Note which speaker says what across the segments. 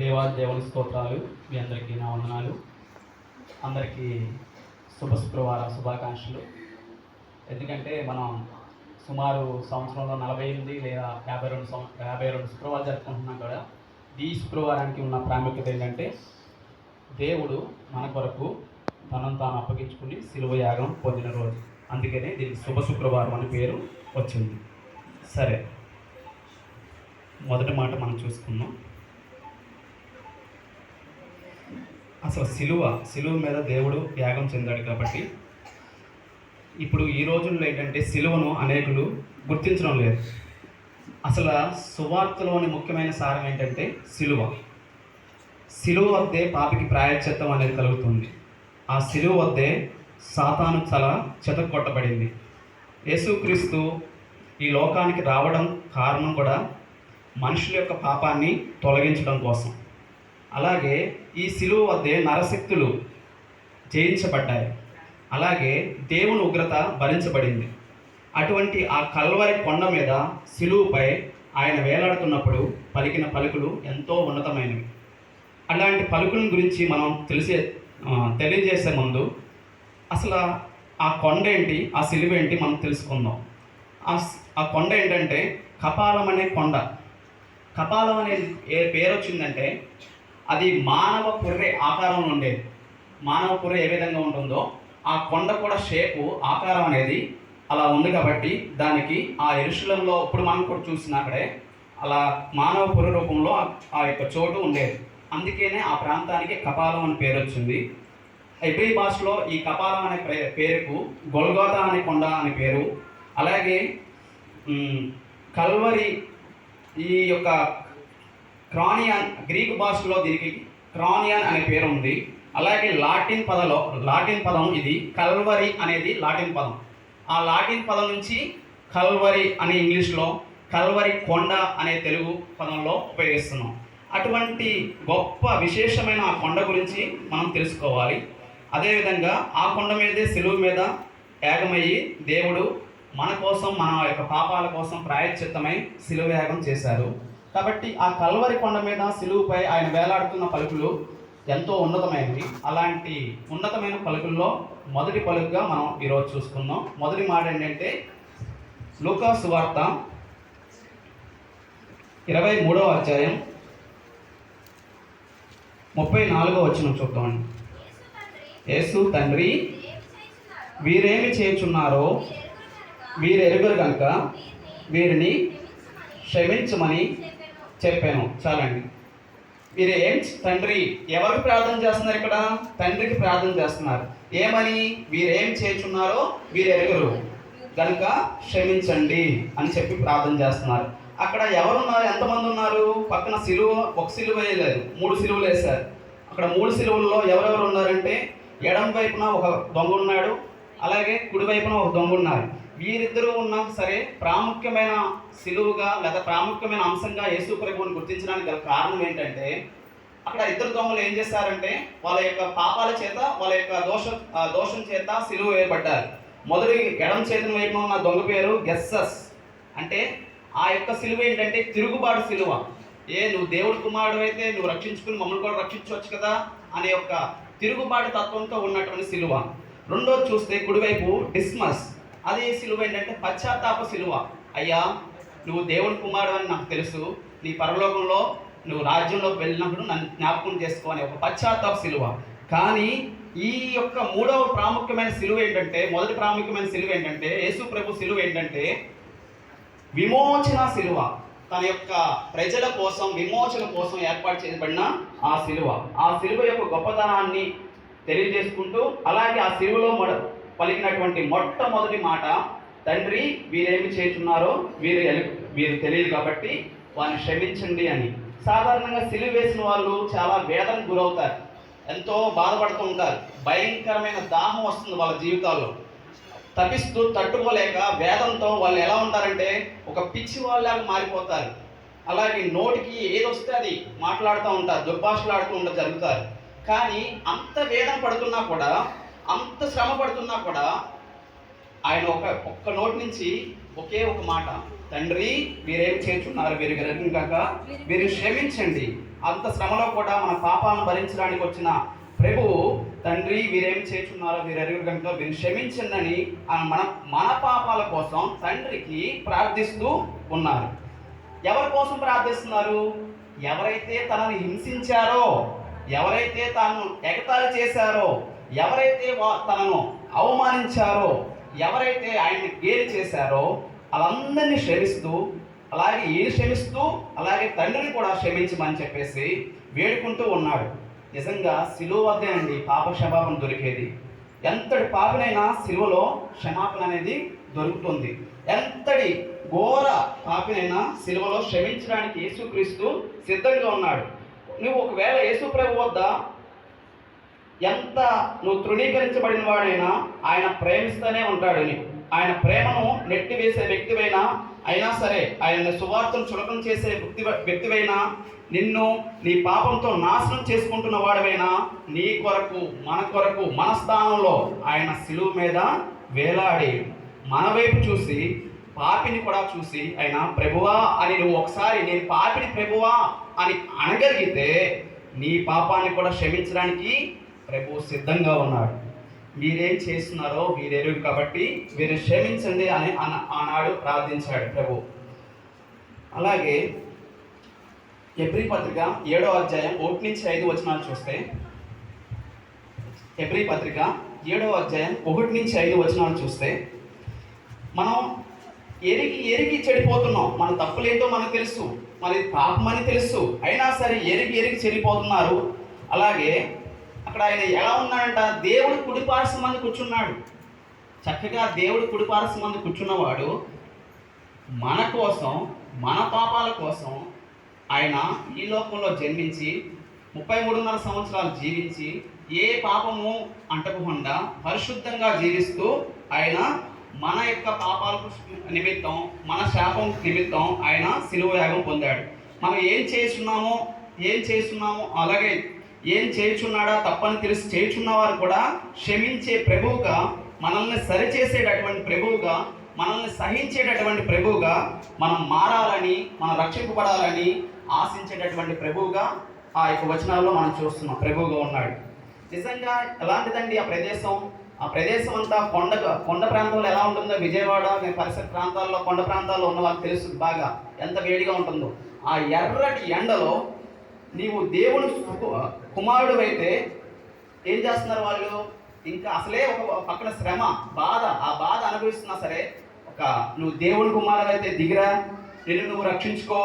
Speaker 1: దేవా దేవుని స్తోత్రాలు. మీ అందరికీ నా వందనాలు. అందరికీ శుభ శుక్రవారం శుభాకాంక్షలు. ఎందుకంటే మనం సుమారు సంవత్సరంలో నలభై ఎనిమిది లేదా యాభై రెండు సంవ యాభై రెండు శుక్రవారం జరుపుకుంటున్నాం కదా. ఈ శుక్రవారానికి ఉన్న ప్రాముఖ్యత ఏంటంటే దేవుడు మన కొరకు తనను తాను అప్పగించుకుని సిలువ యాగం పొందిన రోజు. అందుకనే దీనికి శుభ శుక్రవారం అని పేరు వచ్చింది. సరే. మొదటి మాట మనం చూసుకుందాం. అసలు సిలువ సిలువ మీద దేవుడు యాగం చెందాడు కాబట్టి ఇప్పుడు ఈ రోజుల్లో ఏంటంటే సిలువను అనేకులు గుర్తించడం లేదు. అసలు సువార్తలోని ముఖ్యమైన సారం ఏంటంటే సిలువ. సిలువ వద్దే పాపికి ప్రాయశ్చిత్తం అనేది కలుగుతుంది. ఆ సిలువ వద్దే సాతాను తల చెతకొట్టబడింది యేసుక్రీస్తు ఈ లోకానికి రావడం కారణం కూడా మనుషుల యొక్క పాపాన్ని తొలగించడం కోసం. అలాగే ఈ శిలువ వద్దే నరశక్తులు జయించబడ్డాయి. అలాగే దేవుని ఉగ్రత భరించబడింది. అటువంటి ఆ కల్వరి కొండ మీద సిలువుపై ఆయన వేలాడుతున్నప్పుడు పలికిన పలుకులు ఎంతో ఉన్నతమైనవి. అలాంటి పలుకుల గురించి మనం తెలిసే తెలియజేసే ముందు అసలు ఆ కొండ ఏంటి ఆ సిలువ ఏంటి మనం తెలుసుకుందాం. ఆ ఆ కొండ ఏంటంటే కపాలం అనే కొండ. కపాలం అనే ఏ పేరు వచ్చిందంటే అది మానవ పుర్రె ఆకారంలో ఉండేది. మానవ పుర్రె ఏ విధంగా ఉంటుందో ఆ కొండ కూడా షేపు ఆకారం అనేది అలా ఉంది కాబట్టి దానికి ఆ ఎరుశలంలో ఇప్పుడు మనం కూడా చూసినా అక్కడే అలా మానవ పుర్రె రూపంలో ఆ- యొక్క చోటు ఉండేది. అందుకనే ఆ ప్రాంతానికి కపాలం అని పేరు వచ్చింది. హెబ్రీ భాషలో ఈ కపాలం అనే పే- పేరుకు గొల్గోతా అనే కొండ అనే పేరు. అలాగే కల్వరి ఈ యొక్క క్రానియన్ గ్రీకు భాషలో దీనికి క్రానియన్ అనే పేరు ఉంది. అలాగే లాటిన్ పదలో లాటిన్ పదం ఇది కల్వరి అనేది లాటిన్ పదం. ఆ లాటిన్ పదం నుంచి కల్వరి అనే ఇంగ్లీష్లో కల్వరి కొండ అనే తెలుగు పదంలో ఉపయోగిస్తున్నాం. అటువంటి గొప్ప విశేషమైన ఆ కొండ గురించి మనం తెలుసుకోవాలి. అదేవిధంగా ఆ కొండ మీదే సెలువు మీద యాగమయ్యి దేవుడు మన కోసం మన యొక్క పాపాల కోసం ప్రాయశ్చిత్తమై శిలువ యాగం చేశారు. కాబట్టి ఆ కల్వరి కొండ మీద సిలువుపై ఆయన వేలాడుతున్న పలుకులు ఎంతో ఉన్నతమైనవి. అలాంటి ఉన్నతమైన పలుకుల్లో మొదటి పలుకుగా మనం ఈరోజు చూసుకుందాం. మొదటి మాట ఏంటంటే లూకా సువార్త ఇరవై మూడవ అధ్యాయం ముప్పై నాలుగో వచ్చిన చూద్దామండి. యేసు తండ్రి వీరేమి చేయుచున్నారో వీరు కనుక వీరిని క్షమించమని చెప్పాను. చాలండి. మీరు ఏం తండ్రి ఎవరు ప్రార్థన చేస్తున్నారు ఇక్కడ? తండ్రికి ప్రార్థన చేస్తున్నారు. ఏమని? వీరేం చేస్తున్నారో వీరు కనుక క్షమించండి అని చెప్పి ప్రార్థన చేస్తున్నారు. అక్కడ ఎవరున్నారు? ఎంతమంది ఉన్నారు? పక్కన సిలువ ఒక సిలువ వేయలేదు మూడు సిలువలు వేశారు అక్కడ మూడు సిలువల్లో ఎవరెవరు ఉన్నారంటే ఎడం వైపున ఒక దొంగ ఉన్నాడు. అలాగే కుడివైపున ఒక దొంగ ఉన్నారు. వీరిద్దరూ ఉన్నా సరే ప్రాముఖ్యమైన సిలువుగా లేదా ప్రాముఖ్యమైన అంశంగా యేసు ప్రభువుని గుర్తించడానికి గల కారణం ఏంటంటే అక్కడ ఇద్దరు దొంగలు ఏం చేశారంటే వాళ్ళ యొక్క పాపాల చేత వాళ్ళ యొక్క దోష దోషం చేత సిలువ వేయబడ్డారు. మొదటి ఎడం చేతిన వైపున ఉన్న దొంగ పేరు గెస్సస్. అంటే ఆ యొక్క సిలువ ఏంటంటే తిరుగుబాటు సిలువ. ఏ నువ్వు దేవుడి కుమారుడు అయితే నువ్వు రక్షించుకుని మమ్మల్ని కూడా రక్షించవచ్చు కదా అనే యొక్క తిరుగుబాటు తత్వంతో ఉన్నటువంటి సిలువ. రెండోది చూస్తే కుడివైపు డిస్మస్. అదే సిలువ ఏంటంటే పశ్చాత్తాప సిలువ. అయ్యా నువ్వు దేవుని కుమారుడు అని నాకు తెలుసు. నీ పరలోకంలో నువ్వు రాజ్యంలోకి వెళ్ళినప్పుడు నన్ను జ్ఞాపకం చేసుకో అనే ఒక పశ్చాత్తాప సిలువ. కానీ ఈ యొక్క మూడవ ప్రాముఖ్యమైన సిలువ ఏంటంటే మొదటి ప్రాముఖ్యమైన సిలువ ఏంటంటే యేసు ప్రభు సిలువ ఏంటంటే విమోచన సిలువ. తన యొక్క ప్రజల కోసం విమోచన కోసం ఏర్పాటు చేయబడిన ఆ సిలువ. ఆ సిలువ యొక్క గొప్పతనాన్ని తెలియజేసుకుంటూ అలాగే ఆ శివులో మొడ పలికినటువంటి మొట్టమొదటి మాట తండ్రి వీరేమి చేస్తున్నారో వీరు వీరు తెలియదు కాబట్టి వారిని క్షమించండి అని. సాధారణంగా సిలువ వేసిన వాళ్ళు చాలా వేదనకు గురవుతారు. ఎంతో బాధపడుతూ ఉంటారు. భయంకరమైన దాహం వస్తుంది వాళ్ళ జీవితాల్లో. తపిస్తూ తట్టుకోలేక వేదంతో వాళ్ళు ఎలా ఉంటారంటే ఒక పిచ్చి వాళ్ళలాగా మారిపోతారు. అలాగే నోటికి ఏది వస్తే అది మాట్లాడుతూ ఉంటారు. దుర్భాషలాడుతూ ఉంటారు జరుగుతారు. కానీ అంత వేదన పడుతున్నా కూడా అంత శ్రమ పడుతున్నా కూడా ఆయన ఒక ఒక్క నోటి నుంచి ఒకే ఒక మాట తండ్రి మీరేం చేస్తున్నారు? మీరు గ్రహం కాక మీరు క్షమించండి. అంత శ్రమలో కూడా మన పాపాలను భరించడానికి వచ్చిన ప్రభువు తండ్రి మీరేం చేస్తున్నారో? మీరు ఎరుగు కనుక మీరు క్షమించండి అని మన మన పాపాల కోసం తండ్రికి ప్రార్థిస్తూ ఉన్నారు. ఎవరి కోసం ప్రార్థిస్తున్నారు? ఎవరైతే తనని హింసించారో ఎవరైతే తాను ఎగతాళి చేశారో ఎవరైతే వా- తనను అవమానించారో ఎవరైతే ఆయన్ని గేలి చేశారో వాళ్ళందరినీ క్షమిస్తూ అలాగే ఈయన క్షమిస్తూ అలాగే తండ్రిని కూడా క్షమించమని చెప్పేసి వేడుకుంటూ ఉన్నాడు. నిజంగా సిలువ వద్దే అండి పాప క్షమాపణ దొరికేది. ఎంతటి పాపినైనా సిలువలో క్షమాపణ అనేది దొరుకుతుంది. ఎంతటి ఘోర పాపినైనా సిలువలో క్షమించడానికి యేసుక్రీస్తు సిద్ధంగా ఉన్నాడు. నువ్వు ఒకవేళ యేసు ప్రభు వద్ద ఎంత నువ్వు తృణీకరించబడిన వాడైనా ఆయన ప్రేమిస్తూనే ఉంటాడు. నీకు ఆయన ప్రేమను నెట్టివేసే వ్యక్తివైనా అయినా సరే ఆయన సువార్తను చులకం చేసే వ్యక్తి వ్యక్తివైనా నిన్ను నీ పాపంతో నాశనం చేసుకుంటున్న వాడవైనా నీ కొరకు మన కొరకు మన స్థానంలో ఆయన సిలువు మీద వేలాడి మన వైపు చూసి పాపిని కూడా చూసి ఆయన ప్రభువా అని నువ్వు ఒకసారి నేను పాపిని ప్రభువా అని అనగలిగితే నీ పాపాన్ని కూడా క్షమించడానికి ప్రభు సిద్ధంగా ఉన్నాడు. మీరేం చేస్తున్నారో మీరెరుగు కాబట్టి మీరు క్షమించండి అని అన- ఆనాడు ప్రార్థించాడు ప్రభు. అలాగే ఎబ్రి పత్రిక ఏడో అధ్యాయం ఒకటి నుంచి ఐదు వచనాలు చూస్తే ఎబ్రి పత్రిక ఏడో అధ్యాయం ఒకటి నుంచి ఐదు వచనాలు చూస్తే మనం ఎరిగి ఎరిగి చెడిపోతున్నాం. మన తప్పులేంటో మనకు తెలుసు. మరి పాపమని తెలుసు. అయినా సరే ఎరిగి ఎరిగి చెడిపోతున్నారు. అలాగే అక్కడ ఆయన ఎలా ఉన్నాడంట? దేవుడు కుడిపార్శ్వ మంది కూర్చున్నాడు. చక్కగా దేవుడు కుడిపార్శ్వ మంది కూర్చున్నవాడు మన కోసం మన పాపాల కోసం ఆయన ఈ లోకంలో జన్మించి ముప్పై మూడున్నర సంవత్సరాలు జీవించి ఏ పాపము అంటకుండా పరిశుద్ధంగా జీవిస్తూ ఆయన మన యొక్క పాపాలకు నిమిత్తం మన శాపం నిమిత్తం ఆయన సిలువ యాగం పొందాడు. మనం ఏం చేస్తున్నామో ఏం చేస్తున్నామో అలాగే ఏం చేయుచున్నాడా తప్పని తెలిసి చేయుచున్నవారు కూడా క్షమించే ప్రభువుగా మనల్ని సరిచేసేటటువంటి ప్రభువుగా మనల్ని సహించేటటువంటి ప్రభువుగా మనం మారాలని మనం రక్షింపబడాలని ఆశించేటటువంటి ప్రభువుగా ఆ యొక్క వచనాల్లో మనం చూస్తున్నాం. ప్రభువుగా ఉన్నాడు. నిజంగా ఎలాంటిదండి ఆ ప్రదేశం? ఆ ప్రదేశం అంతా కొండ కొండ ప్రాంతంలో ఎలా ఉంటుందో విజయవాడ పరిసర ప్రాంతాల్లో కొండ ప్రాంతాల్లో ఉన్న వాళ్ళకి తెలుసు బాగా ఎంత వేడిగా ఉంటుందో. ఆ ఎర్రటి ఎండలో నీవు దేవుని కుమారుడు అయితే ఏం చేస్తున్నారు వాళ్ళు? ఇంకా అసలే ఒక పక్కన శ్రమ బాధ ఆ బాధ అనుభవిస్తున్నా సరే ఒక నువ్వు దేవుని కుమారుడు అయితే దిగిరా నిన్ను నువ్వు రక్షించుకో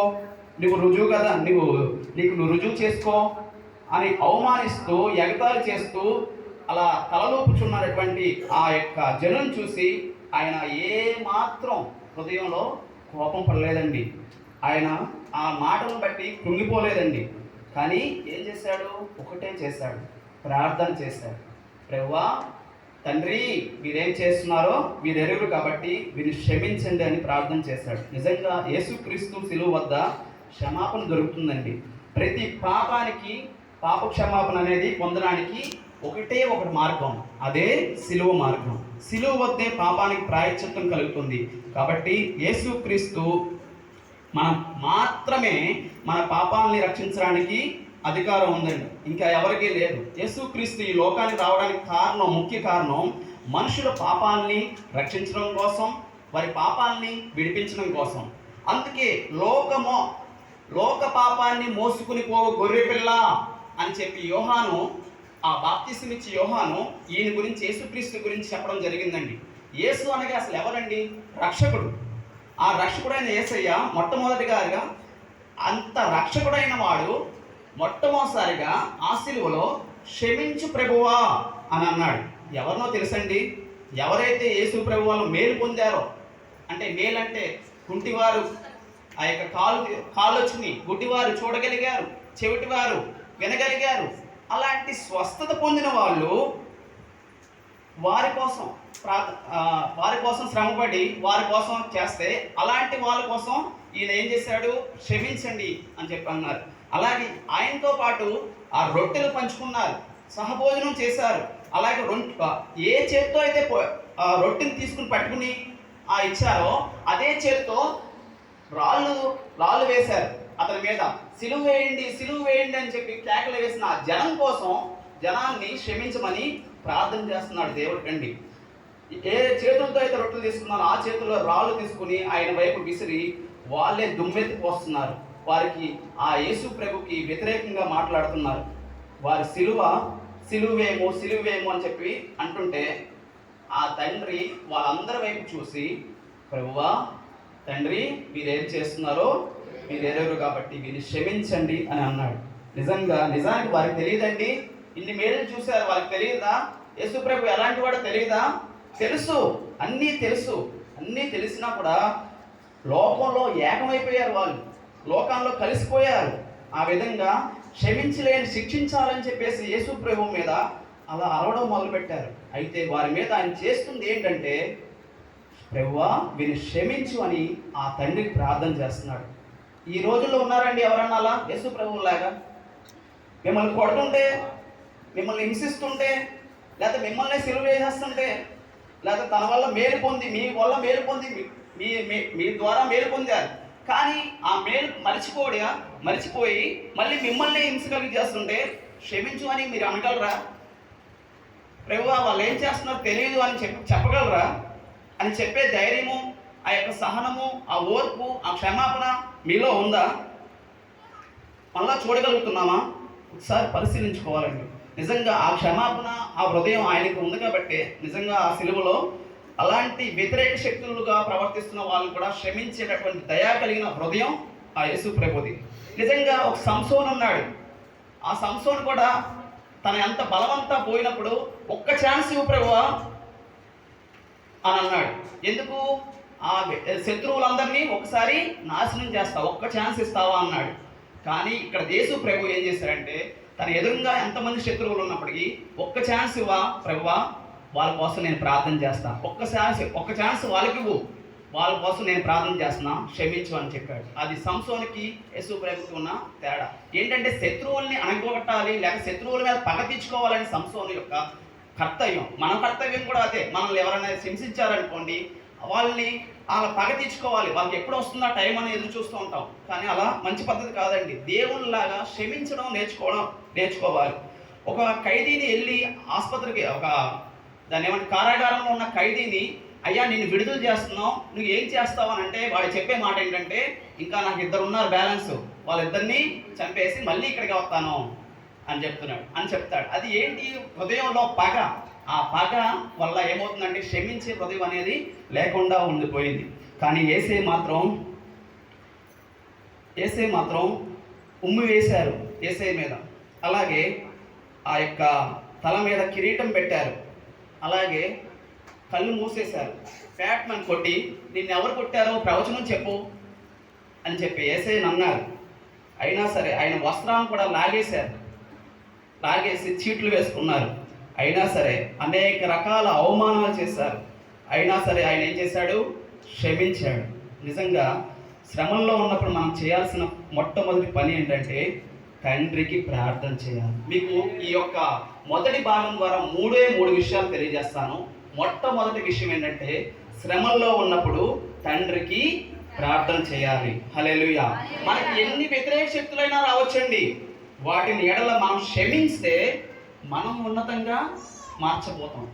Speaker 1: నువ్వు రుజువు కదా నువ్వు నీకు నువ్వు రుజువు చేసుకో అని అవమానిస్తూ ఎగతాలు చేస్తూ అలా తలలోపుచున్నటువంటి ఆ యొక్క జనం చూసి ఆయన ఏ మాత్రం హృదయంలో కోపం పడలేదండి. ఆయన ఆ మాటను బట్టి కృంగిపోలేదండి. కానీ ఏం చేశాడు? ఒకటే చేశాడు. ప్రార్థన చేశాడు. ప్రవ్వా తండ్రి మీరేం చేస్తున్నారో వీరు కాబట్టి వీరిని క్షమించండి అని ప్రార్థన చేశాడు. నిజంగా యేసుక్రీస్తు శిలువు వద్ద క్షమాపణ దొరుకుతుందండి. ప్రతి పాపానికి పాప క్షమాపణ అనేది పొందడానికి ఒకటే ఒకటి మార్గం అదే సిలువ మార్గం. సిలువ వద్దే పాపానికి ప్రాయశ్చిత్తం కలుగుతుంది. కాబట్టి యేసుక్రీస్తు మనం మాత్రమే మన పాపాలని రక్షించడానికి అధికారం ఉందండి. ఇంకా ఎవరికీ లేదు. యేసుక్రీస్తు ఈ లోకానికి రావడానికి కారణం ముఖ్య కారణం మనుషుల పాపాలని రక్షించడం కోసం వారి పాపాలని విడిపించడం కోసం. అందుకే లోకమో లోక పాపాన్ని మోసుకుని పోవు గొర్రెపిల్ల అని చెప్పి యోహాను ఆ బాప్తిసం ఇచ్చి యోహాను ఈయన గురించి యేసుక్రీస్తు గురించి చెప్పడం జరిగిందండి. యేసు అనగా అసలు ఎవరండి? రక్షకుడు. ఆ రక్షకుడైన యేసయ్య మొట్టమొదటిగారిగా అంత రక్షకుడైన వాడు మొట్టమొదటిసారిగా ఆ శిలువలో క్షమించు ప్రభువా అని అన్నాడు. ఎవరినో తెలుసండి? ఎవరైతే యేసు ప్రభు వాళ్ళు మేలు పొందారో అంటే మేలంటే కుంటివారు ఆ యొక్క కాలు కాలు వచ్చింది గుడ్డివారు చూడగలిగారు చెవిటివారు వినగలిగారు అలాంటి స్వస్థత పొందిన వాళ్ళు వారి కోసం ప్రా వారి కోసం శ్రమపడి వారి కోసం చేస్తే అలాంటి వాళ్ళ కోసం ఈయన ఏం చేశాడు? క్షమించండి అని చెప్పి అన్నారు. అలాగే ఆయనతో పాటు ఆ రొట్టెలు పంచుకున్నారు. సహభోజనం చేశారు. అలాగే రొట్టె ఏ చేత్తో అయితే రొట్టెని తీసుకుని పట్టుకుని ఆ ఇచ్చారో అదే చేత్తో రాళ్ళు రాళ్ళు వేశారు. అతని మీద సిలువ వేయండి సిలువ వేయండి అని చెప్పి కేకలు వేసిన ఆ జనం కోసం జనాన్ని క్షమించమని ప్రార్థన చేస్తున్నాడు దేవుడు కండి ఏ చేతులతో అయితే రొట్టెలు తీసుకున్నారో ఆ చేతుల్లో రాళ్ళు తీసుకుని ఆయన వైపు విసిరి వాళ్ళే దుమ్మెత్తిపోస్తున్నారు వారికి ఆ యేసు ప్రభుకి వ్యతిరేకంగా మాట్లాడుతున్నారు. వారి సిలువ సిలువేమో సిలువేమో అని చెప్పి అంటుంటే ఆ తండ్రి వాళ్ళందరి వైపు చూసి ప్రభువా తండ్రి మీరేం చేస్తున్నారో మీరు ఎరగరు కాబట్టి వీరిని క్షమించండి అని అన్నాడు. నిజంగా నిజానికి వారికి తెలియదండి. ఇన్ని మేలు చూశారు వారికి తెలియదా? యేసుప్రభు ఎలాంటి వాడో తెలియదా? తెలుసు అన్నీ తెలుసు. అన్నీ తెలిసినా కూడా లోకంలో ఏకమైపోయారు వాళ్ళు. లోకంలో కలిసిపోయారు. ఆ విధంగా క్షమించలేని శిక్షించాలని చెప్పేసి యేసు ప్రభు మీద అలా అరవడం మొదలుపెట్టారు. అయితే వారి మీద ఆయన చేస్తుంది ఏంటంటే ప్రభువా వీరిని క్షమించు అని ఆ తండ్రికి ప్రార్థన చేస్తున్నాడు. ఈ రోజుల్లో ఉన్నారండి ఎవరన్నా అలా? యేసు ప్రభువులాగా మిమ్మల్ని కొడుతుంటే మిమ్మల్ని హింసిస్తుంటే లేకపోతే మిమ్మల్ని సిలువ వేసేస్తుంటే లేకపోతే తన వల్ల మేలు పొంది మీ వల్ల మేలు పొంది మీ- మీ మీ- ద్వారా మేలు పొందారు. కానీ ఆ మేలు మర్చిపోడిగా మర్చిపోయి మళ్ళీ మిమ్మల్ని హింస కలిగి చేస్తుంటే క్షమించు అని మీరు అనగలరా? ప్రభువా వాళ్ళు ఏం చేస్తున్నారో తెలియదు అని చెప్పి చెప్పగలరా? అని చెప్పే ధైర్యము ఆ యొక్క సహనము ఆ ఓర్పు ఆ క్షమాపణ మీలో ఉందా? మళ్ళా చూడగలుగుతున్నామా? ఒకసారి పరిశీలించుకోవాలండి. నిజంగా ఆ క్షమాపణ ఆ హృదయం ఆయనకు ఉంది కాబట్టి నిజంగా ఆ సిలువలో అలాంటి వ్యతిరేక శక్తులుగా ప్రవర్తిస్తున్న వాళ్ళని కూడా క్షమించేటటువంటి దయా కలిగిన హృదయం ఆ యేసు ప్రభుది. నిజంగా ఒక సంసోన్ ఉన్నాడు. ఆ సంసోన్ కూడా తన ఎంత బలమంతా పోయినప్పుడు ఒక్క ఛాన్స్ ఇవ్వు ప్రభువా అని అన్నాడు. ఎందుకు? ఆ శత్రువులందరినీ ఒకసారి నాశనం చేస్తావు ఒక్క ఛాన్స్ ఇస్తావా అన్నాడు. కానీ ఇక్కడ దేశు ప్రభు ఏం చేశారంటే తన ఎదురుగా ఎంతమంది శత్రువులు ఉన్నప్పటికీ ఒక్క ఛాన్స్ ఇవ్వా ప్రభువా వాళ్ళ కోసం నేను ప్రార్థన చేస్తాను ఒక్క ఛాన్స్ ఒక్క ఛాన్స్ వాళ్ళకి ఇవ్వు. వాళ్ళ కోసం నేను ప్రార్థన చేస్తున్నా క్షమించు అని చెప్పాడు. అది సంసోనికి యేసు ప్రభుకి ఉన్న తేడా. ఏంటంటే శత్రువుల్ని అణగొట్టాలి లేక శత్రువుల మీద పగ తీర్చుకోవాలని సంసోను యొక్క కర్తవ్యం. మన కర్తవ్యం కూడా అదే. మనల్ని ఎవరైనా హింసించారనుకోండి వాళ్ళని అలా పగ తీర్చుకోవాలి వాళ్ళకి ఎప్పుడు వస్తుందో టైం అని ఎదురు చూస్తూ ఉంటాం. కానీ అలా మంచి పద్ధతి కాదండి. దేవునిలాగా క్షమించడం నేర్చుకోవడం నేర్చుకోవాలి. ఒక ఖైదీని వెళ్ళి ఆసుపత్రికి ఒక దాన్ని ఏమంటే కారాగారంలో ఉన్న ఖైదీని అయ్యా నేను విడుదల చేస్తున్నావు నువ్వు ఏం చేస్తావు? అని అంటే వాడు చెప్పే మాట ఏంటంటే ఇంకా నాకు ఇద్దరు ఉన్నారు బ్యాలెన్స్. వాళ్ళిద్దరిని చంపేసి మళ్ళీ ఇక్కడికి వస్తాను. అని చెప్తున్నాడు. అని చెప్తాడు. అది ఏంటి? హృదయంలో పగ. ఆ పగ వల్ల ఏమవుతుందంటే క్షమించే హృదయం అనేది లేకుండా ఉండిపోయింది. కానీ ఏసే మాత్రం ఏసే మాత్రం ఉమ్మి వేశారు ఏసే మీద. అలాగే ఆ యొక్క తల మీద కిరీటం పెట్టారు. అలాగే కళ్ళు మూసేశారు. ఫ్యాట్మన్ కొట్టి నిన్ను ఎవరు కొట్టారో ప్రవచనం చెప్పు అని చెప్పి ఏసై అన్నారు అయినా సరే ఆయన వస్త్రాన్ని కూడా లాగేశారు. లాగేసి చీట్లు వేసుకున్నారు. అయినా సరే అనేక రకాల అవమానాలు చేశారు. అయినా సరే ఆయన ఏం చేశాడు? క్షమించాడు. నిజంగా శ్రమంలో ఉన్నప్పుడు మనం చేయాల్సిన మొట్టమొదటి పని ఏంటంటే తండ్రికి ప్రార్థన చేయాలి. మీకు ఈ యొక్క మొదటి భాగం ద్వారా మూడే మూడు విషయాలు తెలియజేస్తాను. మొట్టమొదటి విషయం ఏంటంటే శ్రమంలో ఉన్నప్పుడు తండ్రికి ప్రార్థన చేయాలి. హలేలుయా మనకి ఎన్ని వ్యతిరేక శక్తులైనా రావచ్చండి. వాటిని ఎడల మనం క్షమిస్తే మనం ఉన్నతంగా మార్చబోతాం.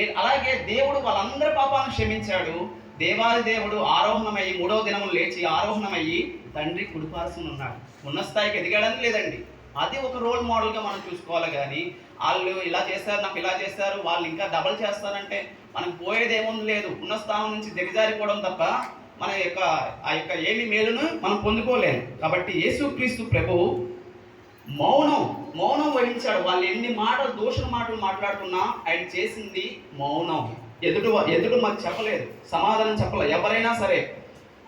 Speaker 1: అలాగే దేవుడు వాళ్ళందరి పాపాలను క్షమించాడు. దేవాది దేవుడు ఆరోహణమయ్యి మూడవ దినం లేచి ఆరోహణమయ్యి తండ్రి కుడిపార్సుని ఉన్నాడు. ఉన్న స్థాయికి ఎదిగాడని లేదండి. అది ఒక రోల్ మోడల్గా మనం చూసుకోవాలి కానీ వాళ్ళు ఇలా చేస్తారు నాకు ఇలా చేస్తారు వాళ్ళు ఇంకా డబల్ చేస్తారంటే మనకు పోయేది ఏముంది లేదు. ఉన్న స్థానం నుంచి దిగజారిపోవడం తప్ప మన యొక్క ఆ యొక్క ఏమి మేలును మనం పొందుకోలేము. కాబట్టి యేసుక్రీస్తు ప్రభువు మౌనం మౌనం వహించాడు. వాళ్ళు ఎన్ని మాటలు దూషణ మాటలు మాట్లాడుతున్నా ఆయన చేసింది మౌనం. ఎదుటి ఎదుటి ఎదుడు మాకు చెప్పలేదు. సమాధానం చెప్పలేదు ఎవరైనా సరే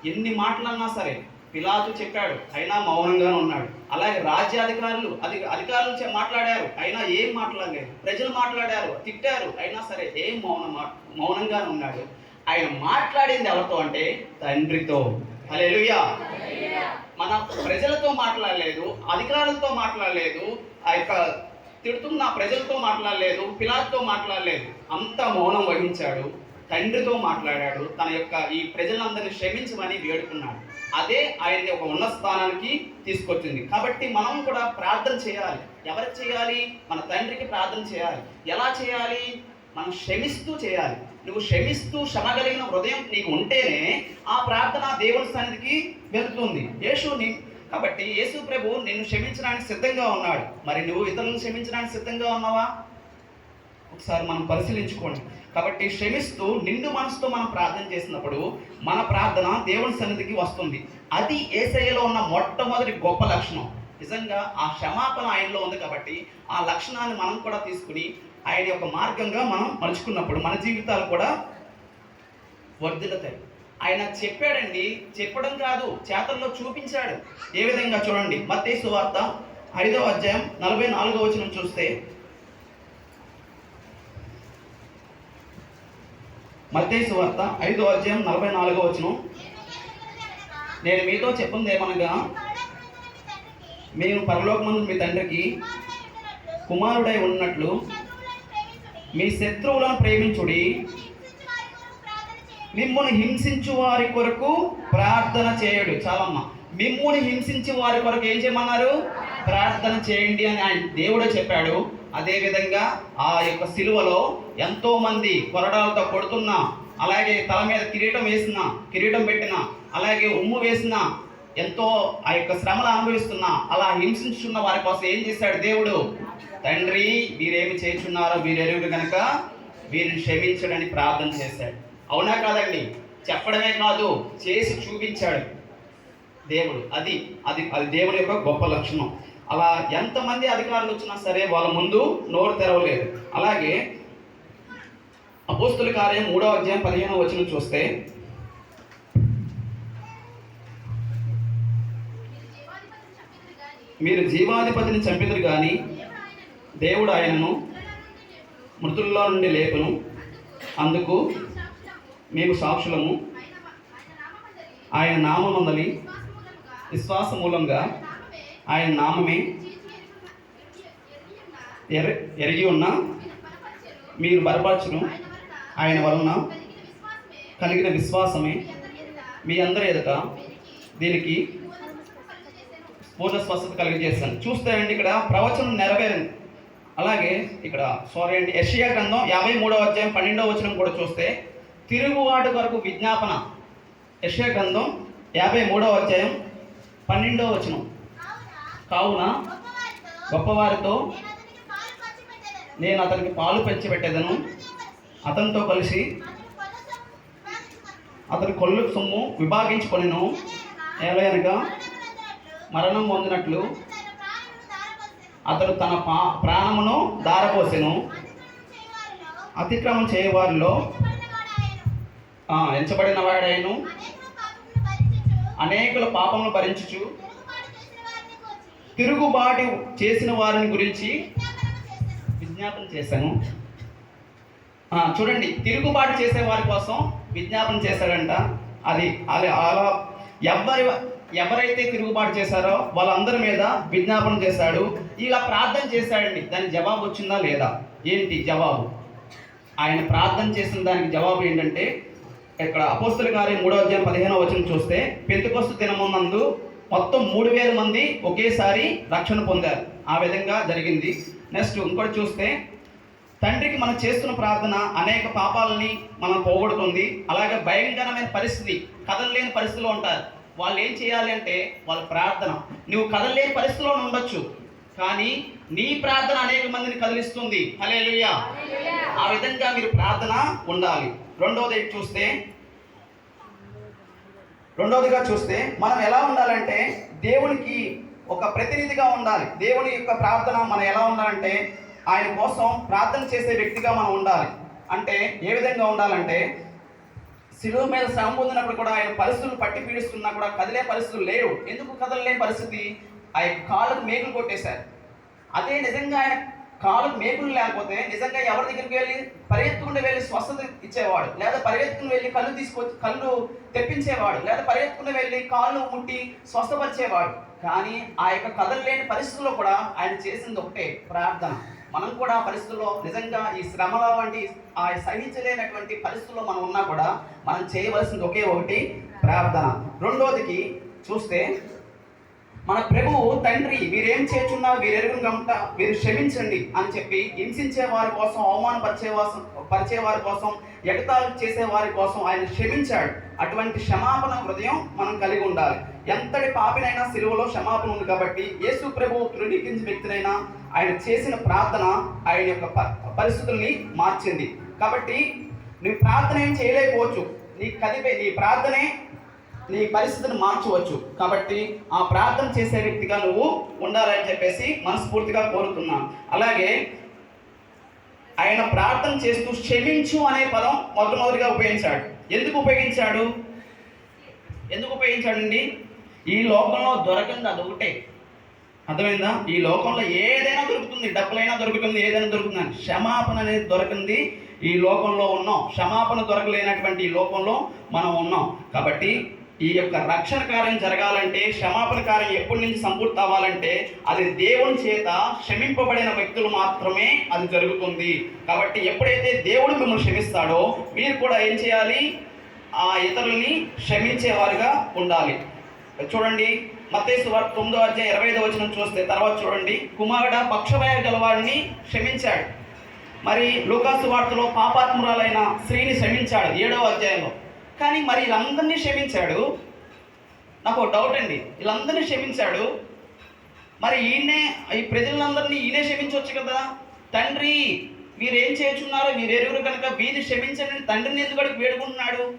Speaker 1: ఎన్ని మాటలన్నా సరే పిలాతు చెప్పాడు అయినా మౌనంగానే ఉన్నాడు. అలాగే రాజ్యాధికారులు అధి అధికారులు మాట్లాడారు అయినా ఏం మాట్లాడలేదు. ప్రజలు మాట్లాడారు తిట్టారు అయినా సరే ఏం మౌనం మా- మౌనంగానే ఉన్నాడు. ఆయన మాట్లాడింది ఎవరితో అంటే తండ్రితో. హల్లెలూయా. మన ప్రజలతో మాట్లాడలేదు అధికారులతో మాట్లాడలేదు ఆ యొక్క తిడుతున్న ప్రజలతో మాట్లాడలేదు పిల్లలతో మాట్లాడలేదు. అంత మౌనం వహించాడు తండ్రితో మాట్లాడాడు తన యొక్క ఈ ప్రజలందరినీ క్షమించమని వేడుకున్నాడు. అదే ఆయన్ని ఒక ఉన్న స్థానానికి తీసుకొచ్చింది. కాబట్టి మనం కూడా ప్రార్థన చేయాలి. ఎవరికి చేయాలి? మన తండ్రికి ప్రార్థన చేయాలి. ఎలా చేయాలి? మనం క్షమిస్తూ చేయాలి. నువ్వు క్షమిస్తూ క్షమ కలిగిన హృదయం నీకు ఉంటేనే ఆ ప్రార్థన దేవుని సన్నిధికి వెళుతుంది. యేసు నీ కాబట్టి యేసు ప్రభు నిన్ను క్షమించడానికి సిద్ధంగా ఉన్నాడు. మరి నువ్వు ఇతరులను క్షమించడానికి సిద్ధంగా ఉన్నావా? ఒకసారి మనం పరిశీలించుకోండి. కాబట్టి క్షమిస్తూ నిండు మనసుతో మనం ప్రార్థన చేసినప్పుడు మన ప్రార్థన దేవుని సన్నిధికి వస్తుంది. అది ఏసయ్యలో ఉన్న మొట్టమొదటి గొప్ప లక్షణం. నిజంగా ఆ క్షమాపణ ఆయనలో ఉంది కాబట్టి ఆ లక్షణాన్ని మనం కూడా తీసుకుని ఆయన యొక్క మార్గంగా మనం మలుచుకున్నప్పుడు మన జీవితాలు కూడా వర్ధిల్లుతాయి. ఆయన చెప్పాడండి చెప్పడం కాదు చేతల్లో చూపించాడు. ఏ విధంగా చూడండి? మత్తయి వార్త ఐదవ అధ్యాయం నలభై నాలుగవ వచనం చూస్తే మత్తయి వార్త ఐదో అధ్యాయం నలభై నాలుగో వచనం. నేను మీతో చెప్పింది ఏమనగా మేము పరలోకమందు మీ తండ్రికి కుమారుడై ఉన్నట్లు మీ శత్రువులను ప్రేమించుడి. మిమ్మల్ని హింసించు వారి కొరకు ప్రార్థన చేయడు. చాలమ్మ. మిమ్మల్ని హింసించి వారి కొరకు ఏం చేయమన్నారు? ప్రార్థన చేయండి అని ఆయన దేవుడే చెప్పాడు. అదేవిధంగా ఆ యొక్క సిలువలో ఎంతో మంది కొరడాలతో కొడుతున్న అలాగే తల మీద కిరీటం వేసిన కిరీటం పెట్టిన అలాగే ఉమ్ము వేసిన ఎంతో ఆ యొక్క శ్రమలు అనుభవిస్తున్న అలా హింసించున్న వారి కోసం ఏం చేశాడు దేవుడు? తండ్రి మీరేమి చేస్తున్నారో మీరు కనుక వీరిని క్షమించడని ప్రార్థన చేశాడు. అవునా కాదండి? చెప్పడమే కాదు చేసి చూపించాడు దేవుడు. అది అది అది దేవుడి యొక్క గొప్ప లక్షణం. అలా ఎంతమంది అధికారులు వచ్చినా సరే వాళ్ళ ముందు నోరు తెరవలేదు. అలాగే అపోస్తుల కార్యం మూడో అధ్యాయం పదిహేను వచ్చిన చూస్తే మీరు జీవాధిపతిని చంపిదురు కానీ దేవుడు ఆయనను మృతుల్లో నుండి లేపను. అందుకు మేము సాక్షులము. ఆయన నామమందలి. విశ్వాస మూలంగా ఆయన నామమే. ఎర ఎరిగి ఉన్న మీరు బలపరచును. ఆయన వలన కలిగిన విశ్వాసమే మీ అందరి ఎదుట. దీనికి పూర్ణ స్వస్థత కలిగజేస్తాను చూస్తే అండి ఇక్కడ ప్రవచనం నెరవేరింది. అలాగే ఇక్కడ సారీ అండి యెషయా గ్రంథం యాభై మూడవ అధ్యాయం పన్నెండవ వచనం కూడా చూస్తే తిరుగుబాటు కొరకు విజ్ఞాపన. యషియా గ్రంథం యాభై మూడవ అధ్యాయం పన్నెండవ వచనం. కావున గొప్పవారితో నేను అతనికి పాలు పెంచిపెట్టేదను. అతనితో కలిసి అతని కొల్లు సొమ్ము విభాగించుకొనిను. ఏలయనగా మరణం పొందినట్లు అతడు తన పా ప్రాణమును దారపోసెను అతిక్రమం చేయవారిలో ఎంచబడిన వాడైను. అనేకుల పాపములు భరించుచు తిరుగుబాటు చేసిన వారిని గురించి విజ్ఞాపన చేశాను. చూడండి తిరుగుబాటు చేసే వారి కోసం విజ్ఞాపన చేశాడంట. అది అది అలా ఎవరి ఎవరైతే తిరుగుబాటు చేశారో వాళ్ళందరి మీద విజ్ఞాపన చేశాడు. ఇలా ప్రార్థన చేశాడండి. దానికి జవాబు వచ్చిందా లేదా? ఏంటి జవాబు? ఆయన ప్రార్థన చేసిన దానికి జవాబు ఏంటంటే ఇక్కడ అపోస్తుల కార్యం మూడో అధ్యాయం పదిహేనో వచ్చిన చూస్తే పెంతుకొస్తు దినమునందు మొత్తం మూడు వేల మంది ఒకేసారి రక్షణ పొందారు. ఆ విధంగా జరిగింది. నెక్స్ట్ ఇంకోటి చూస్తే తండ్రికి మనం చేస్తున్న ప్రార్థన అనేక పాపాలని మనం పోగొడుతుంది. అలాగే భయంకరమైన పరిస్థితి కదలలేని పరిస్థితిలో ఉంటారు. వాళ్ళు ఏం చేయాలి అంటే వాళ్ళ ప్రార్థన. నువ్వు కదలలేని పరిస్థితిలో ఉండొచ్చు. కానీ నీ ప్రార్థన అనేక మందిని కదిలిస్తుంది. హల్లెలూయా. ఆ విధంగా మీరు ప్రార్థన ఉండాలి. రెండవది చూస్తే రెండవదిగా చూస్తే మనం ఎలా ఉండాలంటే దేవునికి ఒక ప్రతినిధిగా ఉండాలి. దేవుని యొక్క ప్రార్థన మనం ఎలా ఉండాలంటే ఆయన కోసం ప్రార్థన చేసే వ్యక్తిగా మనం ఉండాలి. అంటే ఏ విధంగా ఉండాలంటే శిలువ మీద శ్రమ పొందినప్పుడు కూడా ఆయన పరిస్థితులు పట్టి పీడిస్తున్నా కూడా కదిలే పరిస్థితులు లేవు. ఎందుకు కదలలేని పరిస్థితి? ఆయన కాళ్ళకు మేకులు కొట్టేశారు. అదే నిజంగా ఆయన కాళ్ళకు మేకులు లేకపోతే నిజంగా ఎవరి దగ్గరికి వెళ్ళి పరిగెత్తుకుంటూ వెళ్ళి స్వస్థత ఇచ్చేవాడు లేదా పరిగెత్తుకుని వెళ్ళి కళ్ళు తీసుకొచ్చి కళ్ళు తెప్పించేవాడు లేదా పరిగెత్తుకుని వెళ్ళి కాళ్ళు ముట్టి స్వస్థపరిచేవాడు. కానీ ఆ యొక్క కదలలేని పరిస్థితుల్లో కూడా ఆయన చేసింది ఒకటే ప్రార్థన. మనం కూడా ఆ పరిస్థితుల్లో నిజంగా ఈ శ్రమల వంటి ఆ సహించలేనటువంటి పరిస్థితుల్లో మనం ఉన్నా కూడా మనం చేయవలసింది ఒకే ఒకటి ప్రార్థన. రెండోదికి చూస్తే మన ప్రభువు తండ్రి వీరేం చేస్తున్నా వీరెరుగును గమట వీరు క్షమించండి అని చెప్పి హింసించే వారి కోసం అవమానపరిచే వాసం పరిచే వారి కోసం ఎగతాలు చేసే వారి కోసం ఆయన క్షమించాడు. అటువంటి క్షమాపణ హృదయం మనం కలిగి ఉండాలి. ఎంతటి పాపినైనా సిలువలో క్షమాపణ ఉంది కాబట్టి యేసు ప్రభు తృణీకరించిన వ్యక్తినైనా ఆయన చేసిన ప్రార్థన ఆయన యొక్క ప- పరిస్థితుల్ని మార్చింది. కాబట్టి నువ్వు ప్రార్థన ఏం చేయలేకపోవచ్చు. నీ కదిపే నీ ప్రార్థనే నీ పరిస్థితిని మార్చవచ్చు. కాబట్టి ఆ ప్రార్థన చేసే వ్యక్తిగా నువ్వు ఉండాలని చెప్పేసి మనస్ఫూర్తిగా కోరుతున్నాను అలాగే ఆయన ప్రార్థన చేస్తూ క్షమించు అనే పదం మొట్టమొదటిగా ఉపయోగించాడు. ఎందుకు ఉపయోగించాడు? ఎందుకు ఉపయోగించాడండి? ఈ లోకంలో దొరకంది అది ఒకటే. అర్థమైందా? ఈ లోకంలో ఏదైనా దొరుకుతుంది డబ్బులైనా దొరుకుతుంది ఏదైనా దొరుకుతుంది క్షమాపణ అనేది దొరకంది ఈ లోకంలో ఉన్నాం. క్షమాపణ దొరకలేనటువంటి ఈ లోకంలో మనం ఉన్నాం. కాబట్టి ఈ యొక్క రక్షణ కార్యం జరగాలంటే క్షమాపణ కార్యం ఎప్పటి నుంచి సంపూర్తి అవ్వాలంటే అది దేవుని చేత క్షమింపబడిన వ్యక్తులు మాత్రమే అది జరుగుతుంది. కాబట్టి ఎప్పుడైతే దేవుడు మిమ్మల్ని క్షమిస్తాడో మీరు కూడా ఏం చేయాలి? ఆ ఇతరుల్ని క్షమించేవారుగా ఉండాలి. చూడండి మత్తేసు వారు తొమ్మిదో అధ్యాయం ఇరవై ఐదో వచనం చూస్తే తర్వాత చూడండి కుమారుడ పక్షవాయు గలవారిని క్షమించాడు. మరి లూకాసు వార్తలో పాపాత్మురాలైన స్త్రీని క్షమించాడు ఏడవ అధ్యాయంలో. కానీ మరి వీళ్ళందరినీ క్షమించాడు. నాకు ఒక డౌట్ అండి. వీళ్ళందరినీ క్షమించాడు. మరి ఈయనే ఈ ప్రజలందరినీ ఈయనే క్షమించవచ్చు కదా? తండ్రి మీరేం చేస్తున్నారో మీరెరుగురు కనుక వీధి క్షమించండి. తండ్రిని ఎందుకు వేడుకుంటున్నాడు?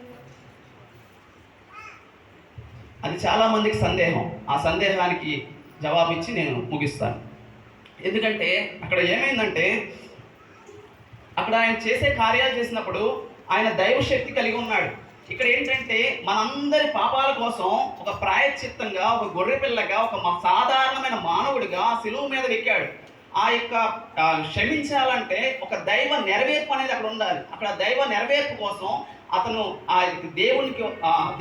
Speaker 1: అది చాలా మందికి సందేహం. ఆ సందేహానికి జవాబిచ్చి నేను ముగిస్తాను. ఎందుకంటే అక్కడ ఏమైందంటే అక్కడ ఆయన చేసే కార్యాలు చేసినప్పుడు ఆయన దైవ శక్తి కలిగి ఉన్నాడు. ఇక్కడ ఏంటంటే మనందరి పాపాల కోసం ఒక ప్రాయశ్చిత్తంగా ఒక గొర్రె పిల్లగా ఒక మా- సాధారణమైన మానవుడిగా సిలువు మీద ఎక్కాడు ఆ యొక్క క్షమించాలంటే ఒక దైవ నెరవేర్పు అనేది అక్కడ ఉండాలి. అక్కడ దైవ నెరవేర్పు కోసం అతను ఆ యొక్క దేవునికి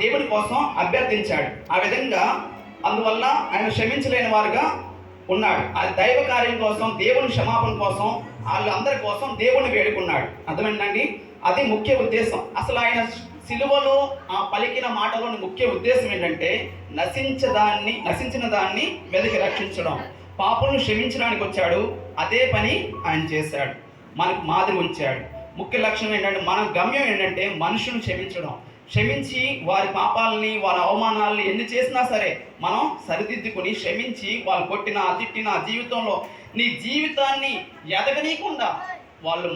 Speaker 1: దేవుని కోసం అభ్యర్థించాడు. ఆ విధంగా అందువల్ల ఆయన క్షమించలేని వారుగా ఉన్నాడు. ఆ దైవ కార్యం కోసం దేవుని క్షమాపణ కోసం వాళ్ళందరి కోసం దేవుని వేడుకున్నాడు. అర్థమైందండి? అది ముఖ్య ఉద్దేశం. అసలు ఆయన సిలువలో ఆ పలికిన మాటలోని ముఖ్య ఉద్దేశం ఏంటంటే నశించదాన్ని నశించిన దాన్ని వెదకి రక్షించడం. పాపలను క్షమించడానికి వచ్చాడు అదే పని ఆయన చేశాడు. మనకు మాదిరి ఉంచాడు. ముఖ్య లక్ష్యం ఏంటంటే మన గమ్యం ఏంటంటే మనుషులను క్షమించడం. క్షమించి వారి పాపాలని వారి అవమానాలని ఎన్ని చేసినా సరే మనం సరిదిద్దుకొని క్షమించి వాళ్ళు కొట్టిన తిట్టిన జీవితంలో నీ జీవితాన్ని ఎదగనీయకుండా వాళ్ళు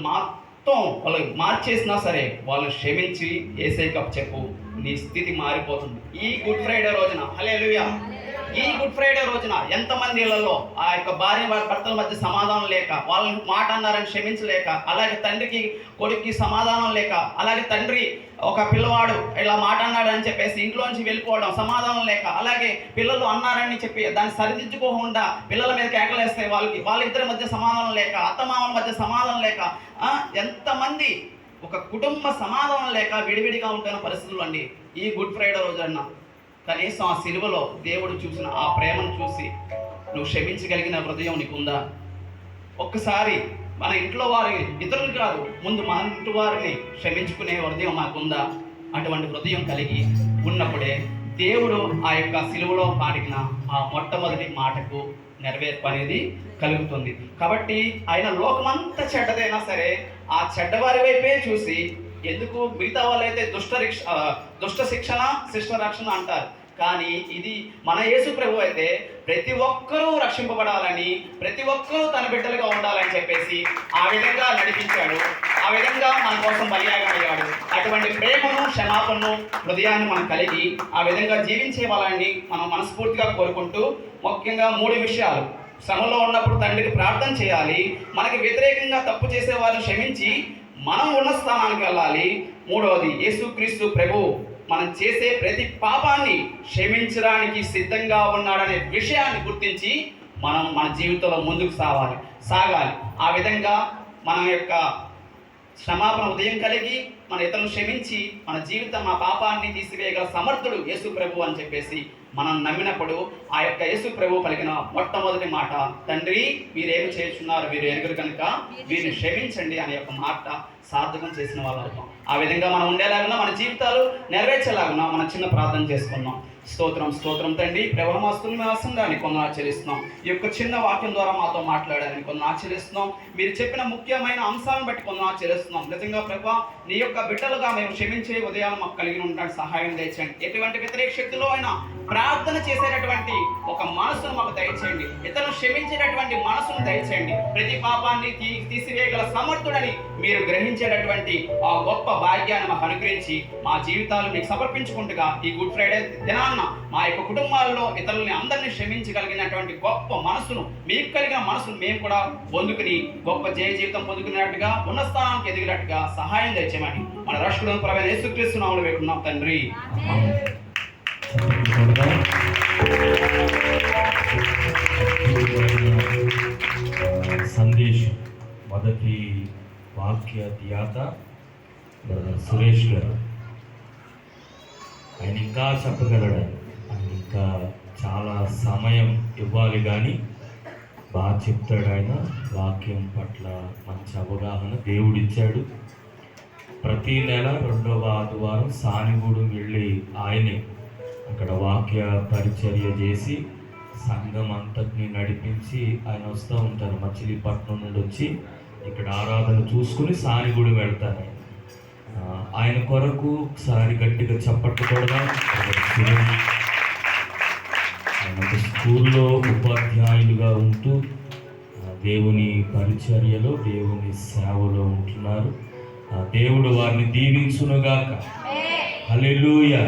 Speaker 1: మొత్తం వాళ్ళు మార్చేసినా సరే వాళ్ళు క్షమించి ఏసైకప్ చెప్పు నీ స్థితి మారిపోతుంది. ఈ గుడ్ ఫ్రైడే రోజున హలే ఈ గుడ్ ఫ్రైడే రోజున ఎంతమంది ఇళ్ళలో ఆ యొక్క భార్య భర్తల మధ్య సమాధానం లేక వాళ్ళని మాట అన్నారని క్షమించలేక అలాగే తండ్రికి కొడుక్కి సమాధానం లేక అలాగే తండ్రి ఒక పిల్లవాడు ఇలా మాట అన్నాడు అని చెప్పేసి ఇంట్లోంచి వెళ్ళిపోవడం సమాధానం లేక అలాగే పిల్లలు అన్నారని చెప్పి దాన్ని సరిదిద్దుకోకుండా పిల్లల మీద కేకలేస్తే వాళ్ళకి వాళ్ళిద్దరి మధ్య సమాధానం లేక అత్తమామల మధ్య సమాధానం లేక ఎంతమంది ఒక కుటుంబ సమాధానం లేక విడివిడిగా ఉంటున్న పరిస్థితులు అండి ఈ గుడ్ ఫ్రైడే రోజు అన్న. కనీసం ఆ సిలువలో దేవుడు చూసిన ఆ ప్రేమను చూసి నువ్వు క్షమించగలిగిన హృదయం నీకుందా? ఒక్కసారి మన ఇంట్లో వారి ఇతరులు కాదు ముందు మన ఇంటి వారిని క్షమించుకునే హృదయం మాకుందా? అటువంటి హృదయం కలిగి ఉన్నప్పుడే దేవుడు ఆ యొక్క సిలువలో పాడిన ఆ మొట్టమొదటి మాటకు నెరవేర్పు అనేది కలుగుతుంది. కాబట్టి ఆయన లోకమంతా చెడ్డదైనా సరే ఆ చెడ్డవారి వైపే చూసి ఎందుకు మిగతా వాళ్ళైతే దుష్ట రిక్ష దుష్ట శిక్షణ శిష్ట రక్షణ అంటారు. కానీ ఇది మన యేసు ప్రభు అయితే ప్రతి ఒక్కరూ రక్షింపబడాలని ప్రతి ఒక్కరూ తన బిడ్డలుగా ఉండాలని చెప్పేసి ఆ విధంగా నడిపించాడు. ఆ విధంగా మన కోసం బలియాగం అయ్యాడు అటువంటి ప్రేమను క్షమాపణను హృదయాన్ని మనం కలిగి ఆ విధంగా జీవించే వాళ్ళని మనం మనస్ఫూర్తిగా కోరుకుంటూ ముఖ్యంగా మూడు విషయాలు. శ్రమలో ఉన్నప్పుడు తండ్రికి ప్రార్థన చేయాలి. మనకి వ్యతిరేకంగా తప్పు చేసే వారిని క్షమించి మనం ఉన్న స్థానానికి వెళ్ళాలి. మూడవది యేసుక్రీస్తు ప్రభు. మనం చేసే ప్రతి పాపాన్ని క్షమించడానికి సిద్ధంగా ఉన్నాడనే విషయాన్ని గుర్తించి మనం మన జీవితంలో ముందుకు సాగాలి సాగాలి. ఆ విధంగా మన యొక్క క్షమాపణ ఉదయం కలిగి మన ఇతరులను క్షమించి మన జీవితం ఆ పాపాన్ని తీసివేయగల సమర్థుడు యేసు ప్రభు అని చెప్పేసి మనం నమ్మినప్పుడు ఆ యొక్క యేసు ప్రభు పలికిన మొట్టమొదటి మాట తండ్రి మీరేమి చేస్తున్నారు మీరు ఎరుగురు కనుక వీరిని క్షమించండి అనే యొక్క మాట సార్థకం చేసిన వాళ్ళు. అవుతాం ఆ విధంగా మనం ఉండేలాగున్నా మన జీవితాలు నెరవేర్చేలాగున్నా మనం చిన్న ప్రార్థన చేసుకుందాం స్తోత్రం స్తోత్రం తండ్రి. ప్రభావస్తుని ఆసంగాన్ని కొందరు ఆచరిస్తున్నాం. ఈ యొక్క చిన్న వాక్యం ద్వారా మాతో మాట్లాడాలని కొందరు ఆచరిస్తున్నాం. మీరు చెప్పిన ముఖ్యమైన అంశాలను బట్టి కొంత ఆచరిస్తున్నాం. నిజంగా ప్రభా నీ యొక్క బిడ్డలుగా మేము క్షమించే ఉదయాలు మాకు కలిగి ఉండడానికి సహాయం తెచ్చండి ఎటువంటి వ్యతిరేక శక్తిలో అయినా ప్రార్థన చేసేటటువంటి ఒక మనసును మాకు దయచేయండి. ఇతను క్షమించేటటువంటి మనసును దయచేయండి. ప్రతి పాపాన్ని తీ తీసివేయగల సమర్థుడని మీరు గ్రహించేటటువంటి ఆ గొప్ప భాగ్యాన్ని మాకు అనుగ్రహించి మా జీవితాలు మీకు సమర్పించుకుంటుగా ఈ గుడ్ ఫ్రైడే దినాన్న మా యొక్క కుటుంబాల్లో ఇతరులని అందరినీ క్షమించగలిగినటువంటి గొప్ప మనసును మీకు కలిగిన మనసును మేము కూడా పొందుకుని గొప్ప జయ జీవితం పొందుకున్నట్టుగా ఉన్న స్థానానికి ఎదిగినట్టుగా సహాయం తెచ్చామని మన రాష్ట్రుడు ప్రవేశ యేసుక్రీస్తు నామలు పెట్టుకున్నాం తండ్రి.
Speaker 2: సందేశం మొదటి వాక్య ధ్యాత సురేష్ గారు. ఆయన ఇంకా చెప్పగలడు ఆయన ఇంకా చాలా సమయం ఇవ్వాలి కానీ బాగా చెప్తాడు ఆయన. వాక్యం పట్ల మంచి అవగాహన దేవుడిచ్చాడు. ప్రతి నెల రెండవ ఆదివారం సానిగూడు వెళ్ళి ఆయనే అక్కడ వాక్య పరిచర్య చేసి సంఘం అంతటిని నడిపించి ఆయన వస్తూ ఉంటారు. మచిలీపట్నం నుండి వచ్చి ఇక్కడ ఆరాధన చూసుకుని సానిగూడు వెళ్తారు. ఆయన. కొరకు ఒకసారి గట్టిగా చప్పట్లు సురేష్. ఆయన స్కూల్లో ఉపాధ్యాయులుగా ఉంటూ దేవుని పరిచర్యలో దేవుని సేవలో ఉంటున్నారు. ఆ, దేవుడు వారిని దీవించునుగాక. హల్లెలూయా.